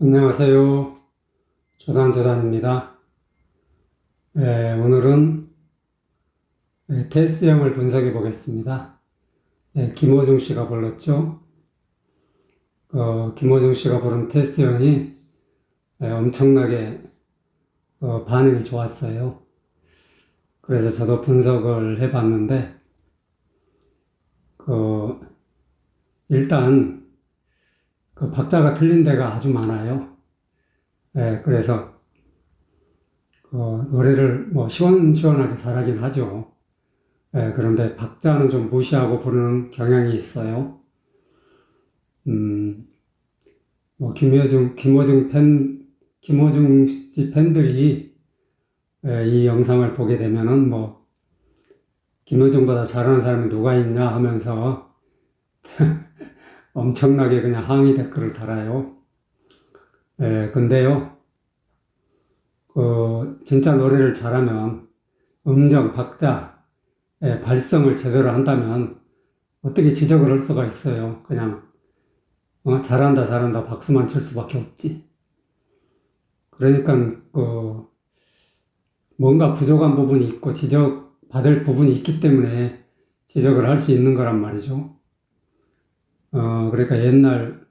안녕하세요. 조단조단입니다. 예, 오늘은 예, 테스형을 분석해 보겠습니다. 예, 김호중 씨가 불렀죠. 어, 김호중 씨가 부른 테스형이 예, 엄청나게 어, 반응이 좋았어요. 그래서 저도 분석을 해 봤는데, 그, 일단, 그 박자가 틀린 데가 아주 많아요. 예, 그래서 어, 노래를 뭐 시원시원하게 잘하긴 하죠. 예, 그런데 박자는 좀 무시하고 부르는 경향이 있어요. 음, 뭐 김호중 김호중 팬 김호중 씨 팬들이 예, 이 영상을 보게 되면은 뭐 김호중보다 잘하는 사람이 누가 있냐 하면서 엄청나게 그냥 항의 댓글을 달아요. 예, 근데요, 그, 진짜 노래를 잘하면 음정, 박자, 예, 발성을 제대로 한다면 어떻게 지적을 할 수가 있어요. 그냥, 어, 잘한다, 잘한다, 박수만 칠 수밖에 없지. 그러니까, 그, 뭔가 부족한 부분이 있고 지적 받을 부분이 있기 때문에 지적을 할 수 있는 거란 말이죠. 어, 그러니까 옛날,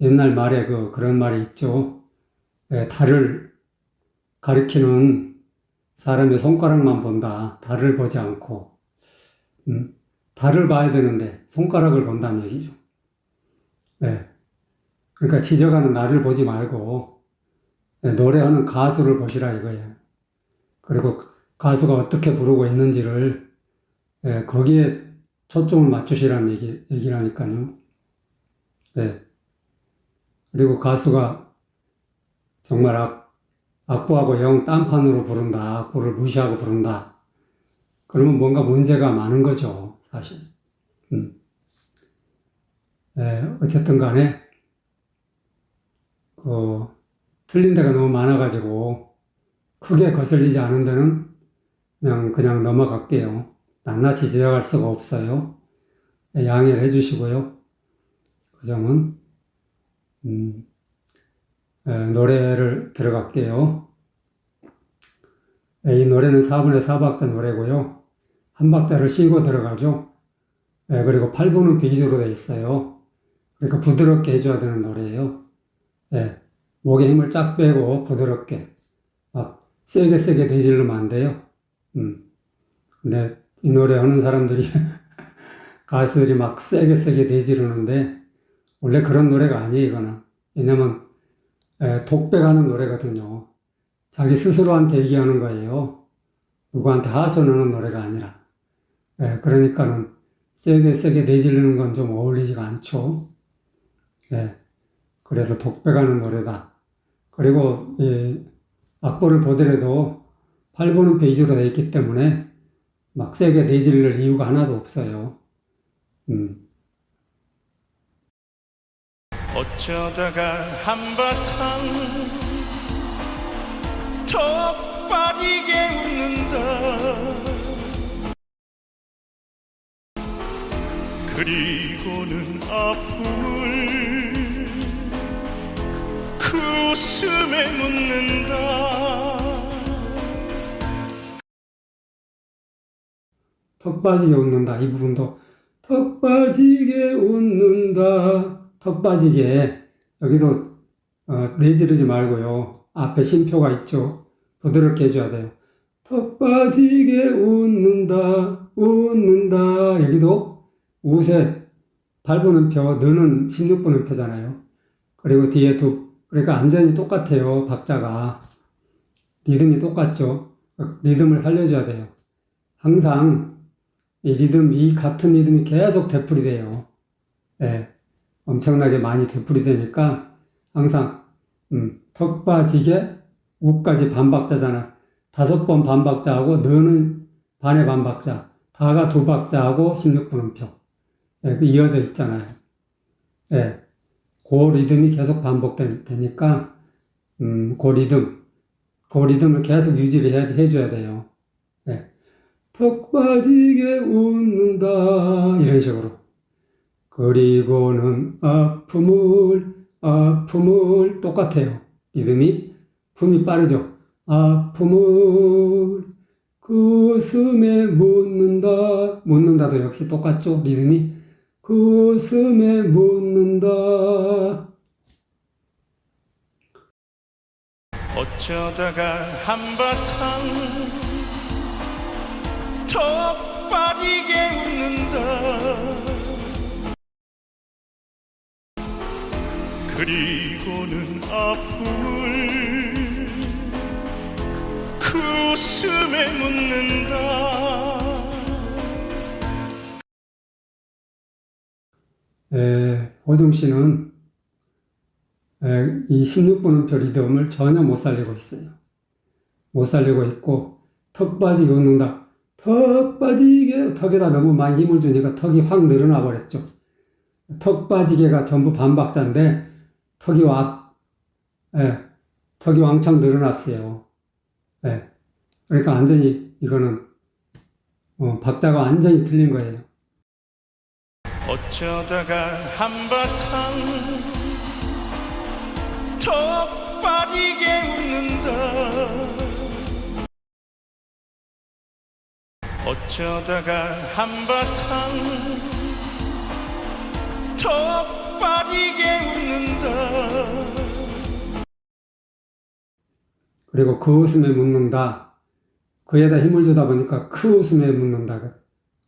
옛날 말에 그, 그런 말이 있죠. 예, 달을 가리키는 사람의 손가락만 본다. 달을 보지 않고, 음, 달을 봐야 되는데, 손가락을 본다는 얘기죠. 예. 그러니까 지적하는 나를 보지 말고, 예, 노래하는 가수를 보시라 이거예요. 그리고 가수가 어떻게 부르고 있는지를, 예, 거기에 초점을 맞추시라는 얘기, 얘기라니까요. 네. 그리고 가수가 정말 악, 악보하고 영 딴판으로 부른다. 악보를 무시하고 부른다. 그러면 뭔가 문제가 많은 거죠, 사실. 음. 네, 어쨌든 간에, 그, 틀린 데가 너무 많아가지고, 크게 거슬리지 않은 데는 그냥, 그냥 넘어갈게요. 낱낱이 지적할 수가 없어요. 양해를 해주시고요. 그 점은 음, 에, 노래를 들어갈게요. 에, 이 노래는 4분의 4박자 노래고요. 한 박자를 쉬고 들어가죠. 에, 그리고 8분음표 위주로 되어 있어요. 그러니까 부드럽게 해줘야 되는 노래예요. 예, 목에 힘을 쫙 빼고 부드럽게 막 세게 세게 내지르면 안 돼요. 음. 근데 이 노래 하는 사람들이 가수들이 막 세게 세게 내지르는데 원래 그런 노래가 아니에요 이거는. 왜냐면 에, 독백하는 노래거든요. 자기 스스로한테 얘기하는 거예요. 누구한테 하소연하는 노래가 아니라. 에, 그러니까는 세게 세게 내지르는 건 좀 어울리지가 않죠. 예, 그래서 독백하는 노래다. 그리고 이 악보를 보더라도 8분음표 위주로 되어 있기 때문에 막 세게 내지를 이유가 하나도 없어요. 음. 어쩌다가 한바탕 턱 빠지게 웃는다 그리고는 아픔을 그 웃음에 묻는다 턱 빠지게 웃는다. 이 부분도 턱 빠지게 웃는다. 턱 빠지게 여기도 어, 내지르지 말고요. 앞에 심표가 있죠. 부드럽게 해줘야 돼요. 턱 빠지게 웃는다. 웃는다. 여기도 웃에 8분음표, 너는 16분음표잖아요. 그리고 뒤에 두, 그러니까 완전히 똑같아요. 박자가. 리듬이 똑같죠. 리듬을 살려줘야 돼요. 항상 이 리듬, 이 같은 리듬이 계속 되풀이 돼요. 예, 엄청나게 많이 되풀이 되니까 항상, 음, 턱 빠지게 우까지 반박자잖아. 다섯 번 반박자하고 너는 반의 반박자, 다가 두 박자하고 16분음표. 예, 그 이어져 있잖아요. 예, 그 리듬이 계속 반복되니까, 음, 그 리듬, 그 리듬을 계속 유지를 해, 해줘야 돼요. 예. 턱 빠지게 웃는다 이런 식으로 그리고는 아픔을 아픔을 똑같아요. 리듬이 품이 빠르죠. 아픔을 가슴에 묻는다. 묻는다도 역시 똑같죠. 리듬이 가슴에 묻는다. 어쩌다가 한바탕 턱 빠지게 웃는다 그리고는 아픔을 그 웃음에 묻는다 에, 호중 씨는 에, 이 16분음표 리듬을 전혀 못 살리고 있어요. 못 살리고 있고 턱 빠지게 웃는다. 턱 빠지게 턱에다 너무 많이 힘을 주니까 턱이 확 늘어나 버렸죠. 턱 빠지게가 전부 반박자인데 턱이 와, 예, 턱이 왕창 늘어났어요. 예, 그러니까 완전히 이거는 어, 박자가 완전히 틀린 거예요. 어쩌다가 한바탕 턱 빠지게 웃는다 어쩌다가 한바탕 턱 빠지게 웃는다 그리고 그 웃음에 묻는다. 그에다 힘을 주다 보니까 그 웃음에 묻는다.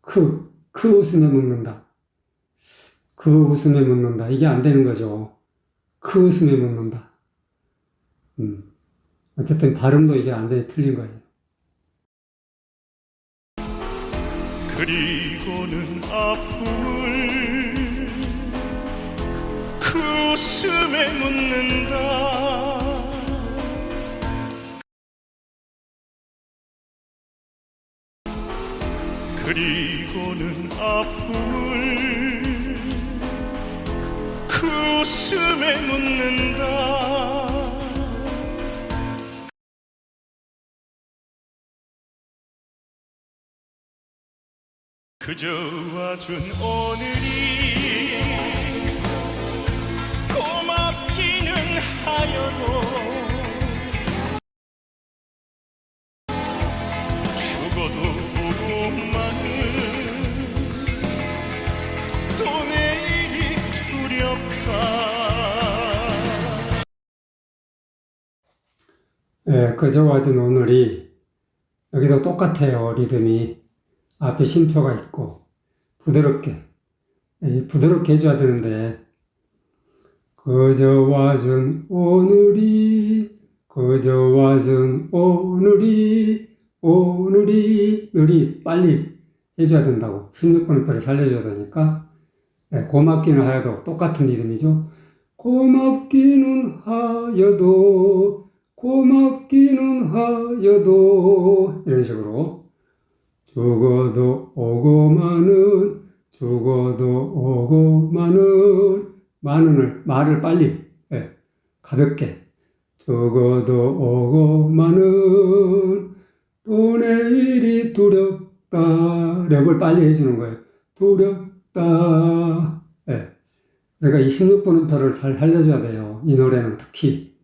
그, 그 웃음에 묻는다. 그 웃음에 묻는다. 이게 안 되는 거죠. 그 웃음에 묻는다. 음. 어쨌든 발음도 이게 완전히 틀린 거예요. 그리고는 아픔을 그 웃음에 묻는다. 그리고는 아픔을 그 웃음에 묻는다 그저 와준 오늘이 고맙기는 하여도 죽어도 마는 또 내일이 두렵다 예, 그저 와준 오늘이 여기도 똑같아요. 리듬이 앞에 쉼표가 있고 부드럽게 예, 부드럽게 해줘야 되는데 그저 와 준 오늘이 그저 와 준 오늘이 오늘이 느리 빨리 해줘야 된다고 16분음표를 살려줘야 되니까 예, 고맙기는 하여도 똑같은 리듬이죠. 고맙기는 하여도 고맙기는 하여도 이런 식으로 죽어도 오고 마는 죽어도 오고 마는. 마는을 말을 빨리 예, 가볍게. 죽어도 오고 마는. 또 내일이 두렵다. 랩을 빨리 해주는 거예요. 두렵다. 예. 그러니까 이 16분음표를 잘 살려줘야 돼요. 이 노래는 특히.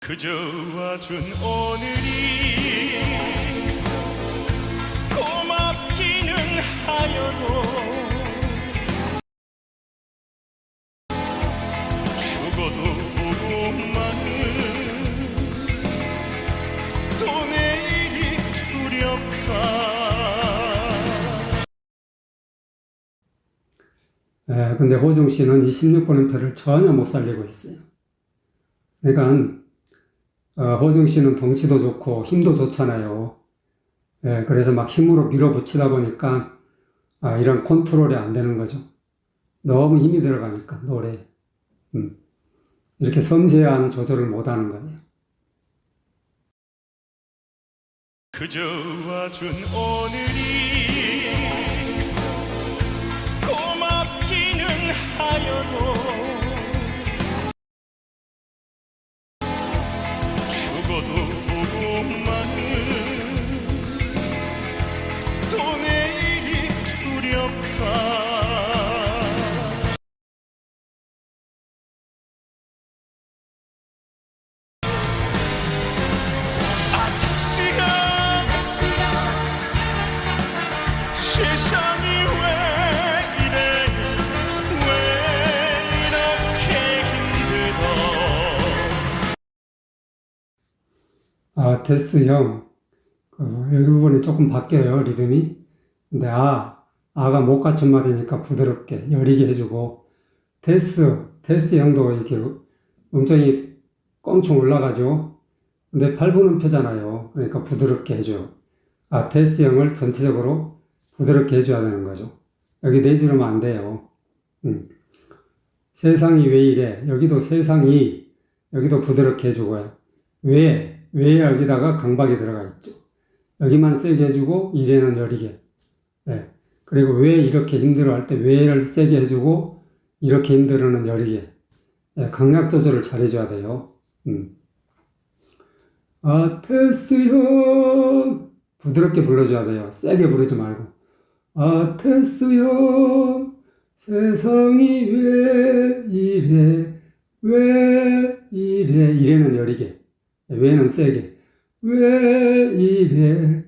그저 와준 오늘이 예, 근데 호중 씨는 이 16분음표를 전혀 못 살리고 있어요. 그러니까 어, 호중 씨는 덩치도 좋고 힘도 좋잖아요. 예, 그래서 막 힘으로 밀어붙이다 보니까 아, 이런 컨트롤이 안 되는 거죠. 너무 힘이 들어가니까 노래. 음. 이렇게 섬세한 조절을 못 하는 거예요. 그저 와 준 오늘이 아테스형 그 여기 부분이 조금 바뀌어요 리듬이. 근데 아 아가 못 갖춘 말이니까 부드럽게 여리게 해주고. 테스 테스 형도. 이렇게 음정이 껑충 올라가죠. 근데 팔분음표잖아요. 그러니까 부드럽게 해줘요 아 테스 형을 전체적으로 부드럽게 해줘야 되는 거죠. 여기 내지르면 안 돼요. 음. 세상이 왜 이래? 여기도 세상이 여기도 부드럽게 해주고요. 왜? 왜 여기다가 강박이 들어가 있죠. 여기만 세게 해주고 이래는 여리게. 예. 그리고 왜 이렇게 힘들어 할 때 왜를 세게 해주고 이렇게 힘들어는 여리게. 예. 강약 조절을 잘 해줘야 돼요. 음. 아테스 형 부드럽게 불러줘야 돼요. 세게 부르지 말고. 아테스 형 세상이 왜 이래 왜 이래 이래는 여리게. 왜는 세게. 왜 이래?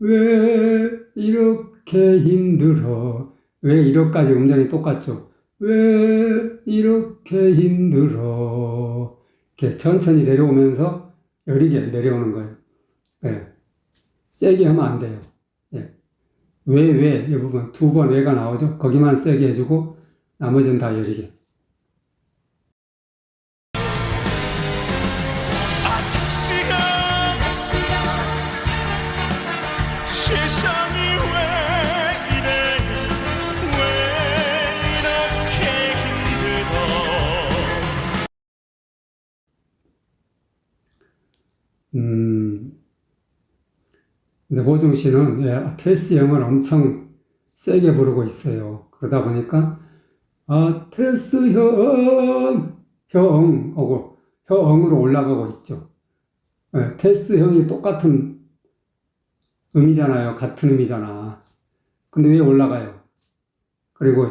왜 이렇게 힘들어? 왜 이렇게까지 음정이 똑같죠? 왜 이렇게 힘들어? 이렇게 천천히 내려오면서 여리게 내려오는 거예요. 예. 세게 하면 안 돼요. 예. 왜, 왜, 이 부분 두 번 왜가 나오죠? 거기만 세게 해주고 나머지는 다 여리게. 근데 보중 씨는 예, 테스 형을 엄청 세게 부르고 있어요. 그러다 보니까 아 테스 형, 형 하고 형으로 올라가고 있죠. 예, 테스 형이 똑같은 음이잖아요. 같은 음이잖아. 근데 왜 올라가요? 그리고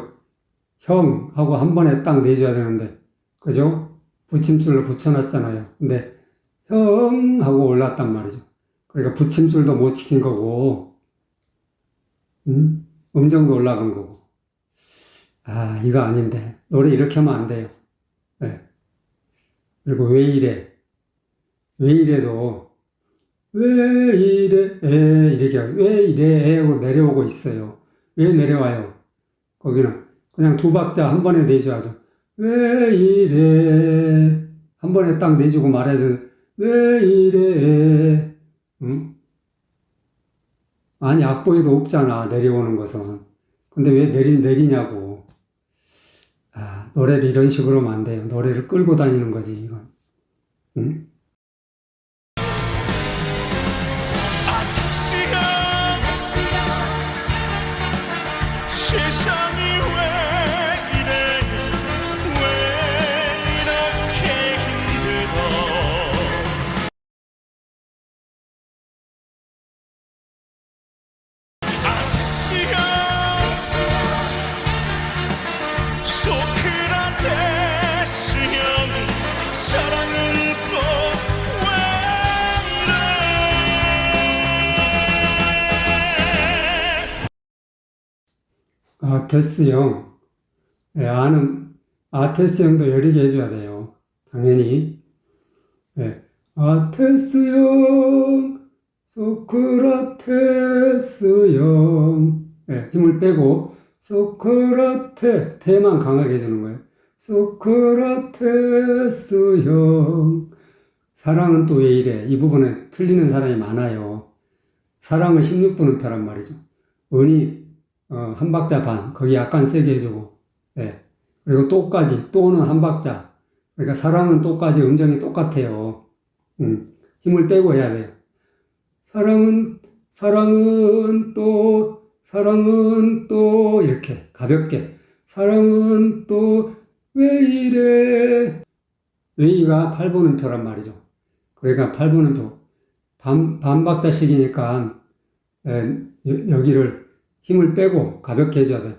형 하고 한 번에 딱 내줘야 되는데, 그죠? 붙임줄을 붙여놨잖아요. 근데 형 하고 올랐단 말이죠. 그러니까 붙임줄도 못 지킨 거고, 음? 음정도 올라간 거고. 아, 이거 아닌데. 노래 이렇게 하면 안 돼요. 예. 그리고 왜 이래? 왜 이래도, 왜 이래? 에, 이렇게, 왜 이래? 에 하고 내려오고 있어요. 왜 내려와요? 거기는 그냥 두 박자 한 번에 내줘야죠. 왜 이래? 한 번에 딱 내주고 말해야 되는, 왜 이래? 응? 아니, 악보에도 없잖아, 내려오는 것은. 근데 왜 내리, 내리냐고. 아, 노래를 이런 식으로 하면 안 돼요. 노래를 끌고 다니는 거지, 이건. 아테스 형. 예, 아는, 아테스 형도 여리게 해줘야 돼요. 당연히. 예, 아테스 형, 소크라테스 형. 예, 힘을 빼고, 소크라테, 테만 강하게 해주는 거예요. 소크라테스 형. 사랑은 또 왜 이래? 이 부분에 틀리는 사람이 많아요. 사랑은 16분음표란 말이죠. 은이 어, 한 박자 반, 거기 약간 세게 해주고, 예. 그리고 또까지, 또는 한 박자. 그러니까 사랑은 또까지 음정이 똑같아요. 음, 힘을 빼고 해야 돼요. 사랑은, 사랑은 또, 사랑은 또, 이렇게 가볍게. 사랑은 또, 왜 이래? 왜이가 8분음표란 말이죠. 그러니까 8분음표. 반, 반 박자씩이니까, 예, 여- 여기를 힘을 빼고 가볍게 해줘야 돼.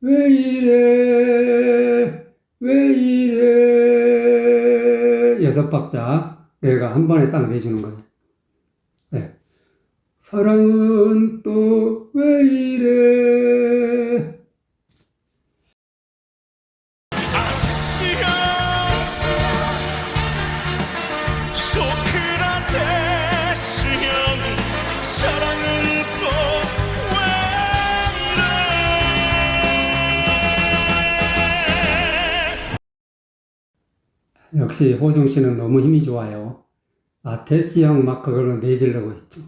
왜 이래? 왜 이래? 여섯 박자. 내가 한 번에 딱 내주는 거예요. 네. 사랑은 또 왜 이래? 역시 호중 씨는 너무 힘이 좋아요. 아테스형 막 그걸로 내지르고 있죠.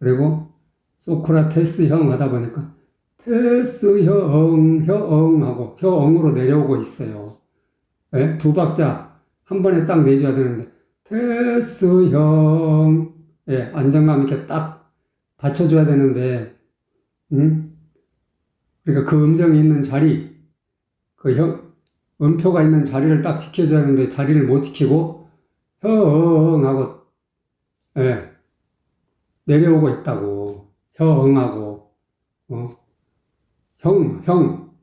그리고 소크라테스형 하다 보니까 테스형, 혀엉 하고 혀엉으로 내려오고 있어요. 예? 두 박자 한 번에 딱 내줘야 되는데 테스형 예, 안정감 있게 딱 받쳐줘야 되는데 음? 그러니까 그 음정이 있는 자리 그 혀, 음표가 있는 자리를 딱 지켜줘야 하는데 자리를 못 지키고 혀엉하고 예, 내려오고 있다고 혀엉하고 어? 형, 형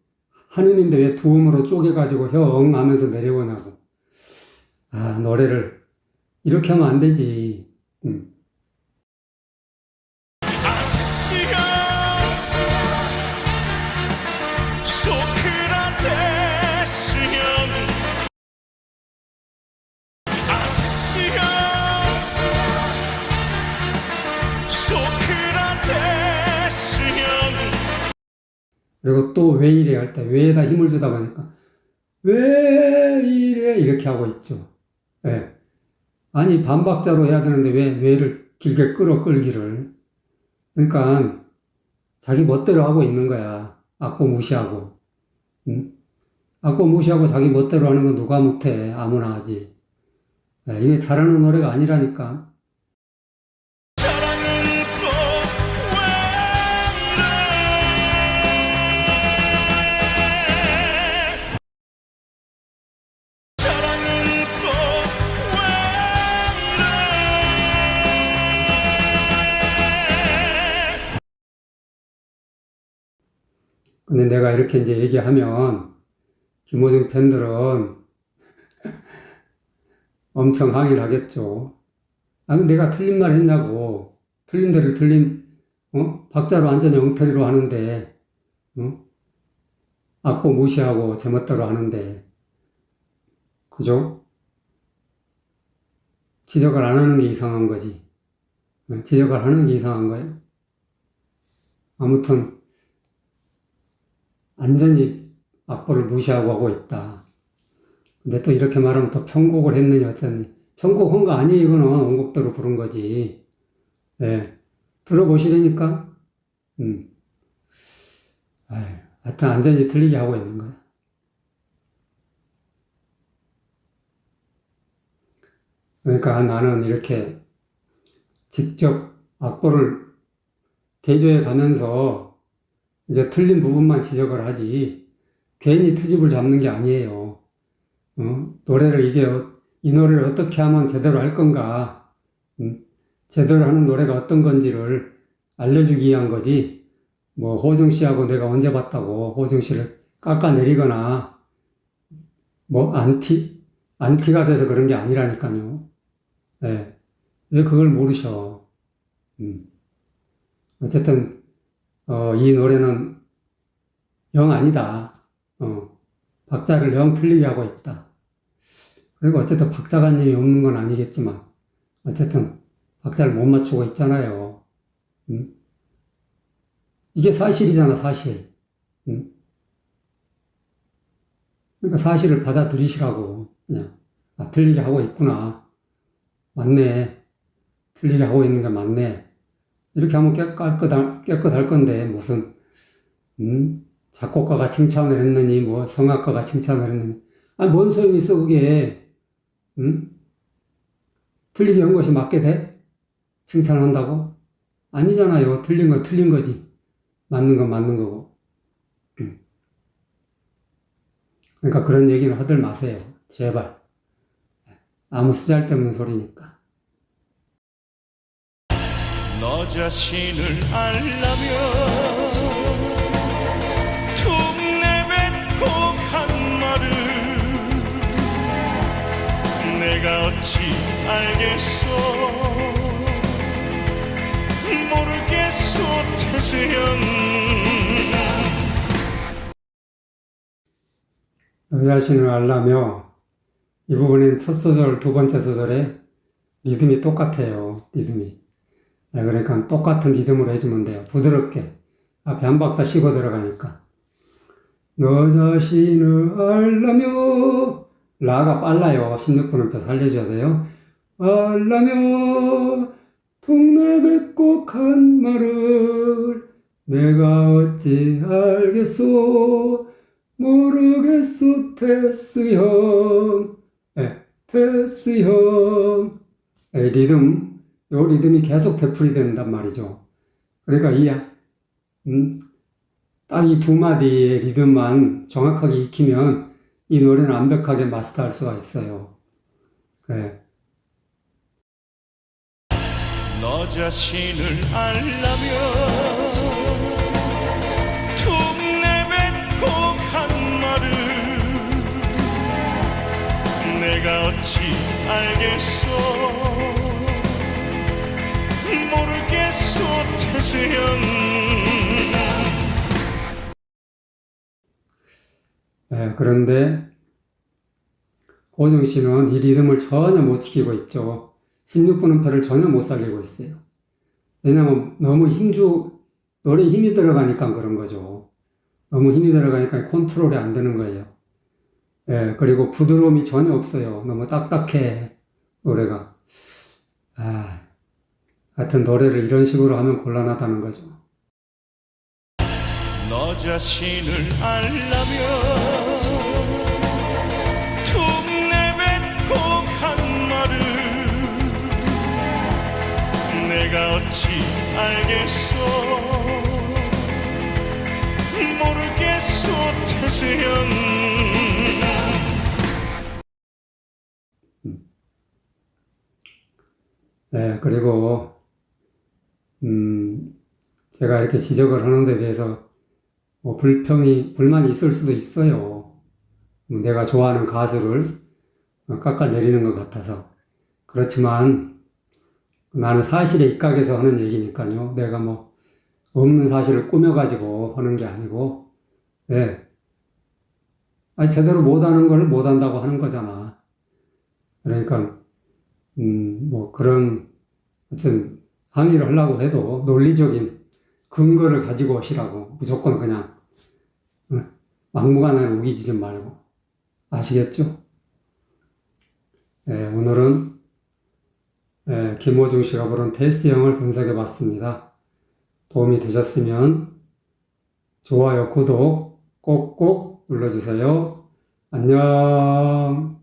한음인데 왜 두 음으로 쪼개가지고 혀엉 하면서 내려오냐고 아 노래를 이렇게 하면 안 되지 음. 그리고 또 왜 이래 할 때 왜에다 힘을 주다 보니까 왜 이래 이렇게 하고 있죠. 예. 아니 반박자로 해야 되는데 왜 왜를 길게 끌어 끌기를 그러니까 자기 멋대로 하고 있는 거야. 악보 무시하고. 응? 악보 무시하고 자기 멋대로 하는 건 누가 못해. 아무나 하지. 예, 이게 잘하는 노래가 아니라니까. 근데 내가 이렇게 이제 얘기하면 김호중 팬들은 엄청 항의를 하겠죠. 아, 내가 틀린 말 했냐고. 틀린 데를 틀린, 어? 박자로 완전히 엉터리로 하는데, 어? 악보 무시하고 제멋대로 하는데, 그죠? 지적을 안 하는 게 이상한 거지. 어? 지적을 하는 게 이상한 거예요. 아무튼, 완전히 악보를 무시하고 하고 있다. 근데 또 이렇게 말하면 또 편곡을 했느니 어쩌니. 편곡한 거 아니에요, 이거는. 원곡대로 부른 거지. 예. 들어보시려니까, 음. 아유, 하여튼 완전히 틀리게 하고 있는 거야. 그러니까 나는 이렇게 직접 악보를 대조해 가면서 이제 틀린 부분만 지적을 하지, 괜히 트집을 잡는 게 아니에요. 어? 노래를 이게, 어- 이 노래를 어떻게 하면 제대로 할 건가, 음? 제대로 하는 노래가 어떤 건지를 알려주기 위한 거지, 뭐, 호중 씨하고 내가 언제 봤다고, 호중 씨를 깎아내리거나, 뭐, 안티, 안티가 돼서 그런 게 아니라니까요. 예. 왜 그걸 모르셔. 음. 어쨌든, 어, 이 노래는 영 아니다. 어, 박자를 영 틀리게 하고 있다. 그리고 어쨌든 박자가님이 없는 건 아니겠지만, 어쨌든 박자를 못 맞추고 있잖아요. 음? 이게 사실이잖아, 사실. 음? 그러니까 사실을 받아들이시라고, 그냥. 아, 틀리게 하고 있구나. 맞네. 틀리게 하고 있는 게 맞네. 이렇게 하면 깨, 깨끗할, 깨끗할 건데, 무슨, 음? 작곡가가 칭찬을 했느니, 뭐, 성악가가 칭찬을 했느니. 아니, 뭔 소용이 있어, 그게. 음? 틀리게 한 것이 맞게 돼? 칭찬한다고? 아니잖아요. 틀린 건 틀린 거지. 맞는 건 맞는 거고. 음. 그러니까 그런 얘기는 하들 마세요. 제발. 아무 쓰잘데없는 소리니까. 너 자신을 알라면 툭 내뱉고 한 말을 내가 어찌 알겠어 모르겠어 태수형 너 자신을 알라며 이 부분엔 첫 소절, 두 번째 소절에 리듬이 똑같아요. 리듬이. 네, 그러니까 똑같은 리듬으로 해주면 돼요. 부드럽게. 앞에 한 박자 쉬고 들어가니까. 너 자신을 알라며 라가 빨라요. 16분음표 살려줘야 돼요. 알라며 동네 간 말을 내가 어찌 알겠소 모르겠소 테스 형 예, 테스 형 예, 리듬 요 리듬이 계속 되풀이 된단 말이죠. 그러니까 이 음, 딱이 두 마디의 리듬만 정확하게 익히면 이 노래는 완벽하게 마스터할 수가 있어요. 예. 너 자신을 말을 내가 어찌 알겠소 수형 예, 그런데 호중 씨는 이 리듬을 전혀 못 지키고 있죠. 16분음표를 전혀 못 살리고 있어요. 왜냐면 너무 힘주, 노래에 힘이 들어가니까 그런 거죠. 너무 힘이 들어가니까 컨트롤이 안 되는 거예요. 예, 그리고 부드러움이 전혀 없어요. 너무 딱딱해, 노래가. 아, 하여튼 노래를 이런 식으로 하면 곤란하다는 거죠. 너 자신을 툭 내뱉고 말을 내가 어찌 알겠소 모르겠소 태수형 네, 그리고, 음, 제가 이렇게 지적을 하는 데 대해서 뭐 불평이, 불만이 있을 수도 있어요. 뭐 내가 좋아하는 가수를 깎아내리는 것 같아서. 그렇지만 나는 사실에 입각해서 하는 얘기니까요. 내가 뭐 없는 사실을 꾸며가지고 하는 게 아니고, 네. 아니, 제대로 못하는 걸 못한다고 하는 거잖아. 그러니까, 음, 뭐 그런, 어쨌든 항의를 하려고 해도 논리적인 근거를 가지고 하시라고. 무조건 그냥, 응, 막무가내로 우기지 좀 말고. 아시겠죠? 예, 오늘은, 예, 김호중 씨가 부른 테스형을 분석해 봤습니다. 도움이 되셨으면 좋아요, 구독 꼭꼭 눌러주세요. 안녕.